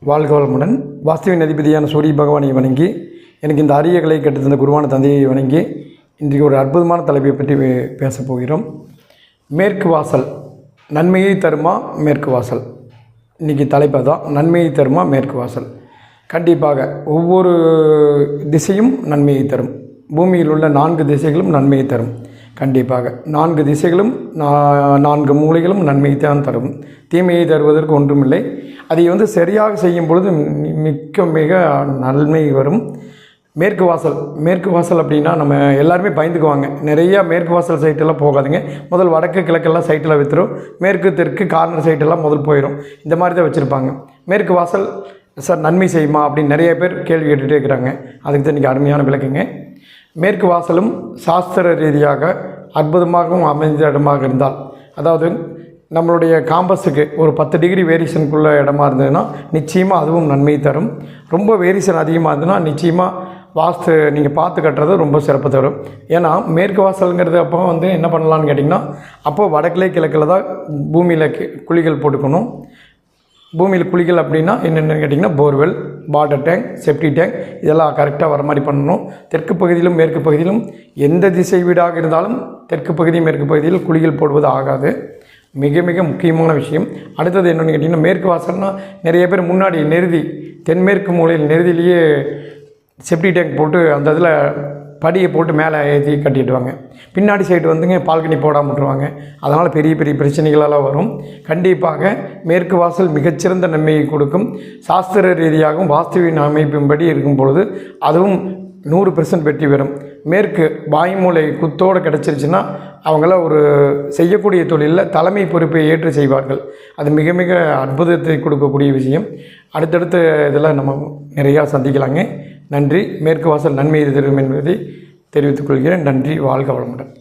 வாழ்க வளமுடன். வாஸ்தவின் அதிபதியான சூரிய பகவானை வணங்கி எனக்கு இந்த அரிய கலை கட்டுத்தந்த குருவான தந்தையை வணங்கி இன்றைக்கு ஒரு அற்புதமான தலைப்பை பற்றி பேசப் போகிறோம். மேற்கு வாசல். நன்மையை தருமா மேற்கு வாசல்? இன்றைக்கி தலைப்பை தான் நன்மையை தருமா மேற்கு வாசல்? கண்டிப்பாக ஒவ்வொரு திசையும் நன்மையை தரும். பூமியில் உள்ள நான்கு திசைகளும் நன்மையை தரும். கண்டிப்பாக. நான்கு திசைகளும் நான்கு மூலைகளும் நன்மையை தான் தரும். தீமையை தருவதற்கு ஒன்றுமில்லை. அதை வந்து சரியாக செய்யும் பொழுது மி- மிக்க மிக நன்மை வரும். மேற்கு வாசல் மேற்கு வாசல் அப்படின்னா நம்ம எல்லாருமே பயந்துக்குவாங்க. நிறையா மேற்கு வாசல் சைட்டெல்லாம் போகாதுங்க. முதல் வடக்கு கிழக்கெல்லாம் சைட்டில் விற்றுரும் மேற்கு தெற்கு கார்னர் சைட்டெல்லாம் முதல் போயிடும் இந்த மாதிரி தான் வச்சுருப்பாங்க. மேற்கு வாசல் சார் நன்மை செய்யுமா? அப்படின்னு நிறைய பேர் கேள்வி கேட்டுகிட்டே இருக்கிறாங்க. அதுக்கு தான் இன்றைக்கி அருமையான விளக்குங்க. மேற்கு வாசலும் சாஸ்திர ரீதியாக அற்புதமாகவும் அமைந்த இடமாக இருந்தால் அதாவது நம்மளுடைய காம்பஸுக்கு ஒரு பத்து டிகிரி வேரியேஷனுக்குள்ள இடமா இருந்ததுன்னா நிச்சயமாக அதுவும் நன்மை தரும். ரொம்ப வேரியேஷன் அதிகமாக இருந்ததுன்னா நிச்சயமாக வாஸ்து நீங்கள் பார்த்து கட்டுறது ரொம்ப சிறப்பு தரும். ஏன்னா மேற்கு வாசலுங்கிறது அப்போ வந்து என்ன பண்ணலான்னு கேட்டிங்கன்னா அப்போ வடக்கிலே கிழக்கில் தான் பூமியில் கி- குழிகள் போட்டுக்கணும். பூமியில் குழிகள் அப்படின்னா என்னென்னு கேட்டிங்கன்னா borewell. Water tank septic tank இதெல்லாம் கரெக்டாக வர மாதிரி பண்ணணும். தெற்கு பகுதியிலும் மேற்கு பகுதியிலும் எந்த திசை வீடாக இருந்தாலும் தெற்கு பகுதி மேற்கு பகுதியில் குளிகள் போடுவது ஆகாது. மிக மிக முக்கியமான விஷயம். அடுத்தது என்னென்னு கேட்டிங்கன்னா மேற்கு வாசல்னால் நிறைய பேர் முன்னாடி நெருதி தென்மேற்கு மூலையில் நெருதிலேயே செப்டி டேங்க் போட்டு அந்த இதில் படியை போட்டு மேலே ஏற்றி கட்டிடுவாங்க. பின்னாடி சைடு வந்துங்க பால்கனி போடாமல் விட்டுருவாங்க. அதனால் பெரிய பெரிய பிரச்சனைகளெல்லாம் வரும். கண்டிப்பாக மேற்கு வாசல் மிகச்சிறந்த நன்மையை கொடுக்கும். சாஸ்திர ரீதியாகவும் வாஸ்துவின் அமைப்பின்படி இருக்கும் பொழுது அதுவும் நூறு பெர்சன்ட் வெற்றி பெறும். மேற்கு வாய்மூலை குத்தோடு கிடச்சிருச்சுன்னா அவங்கள ஒரு செய்யக்கூடிய தொழிலில் தலைமை பொறுப்பை ஏற்று செய்வார்கள். அது மிக மிக அற்புதத்தை கொடுக்கக்கூடிய விஷயம். அடுத்தடுத்த இதில் நம்ம நிறையா சந்திக்கலாங்க. நன்றி. மேற்கு வாசல் நன்மை தரும் என்பதை தெரிவித்துக் கொள்கிறேன். நன்றி. வாழ்க வளமுடன்.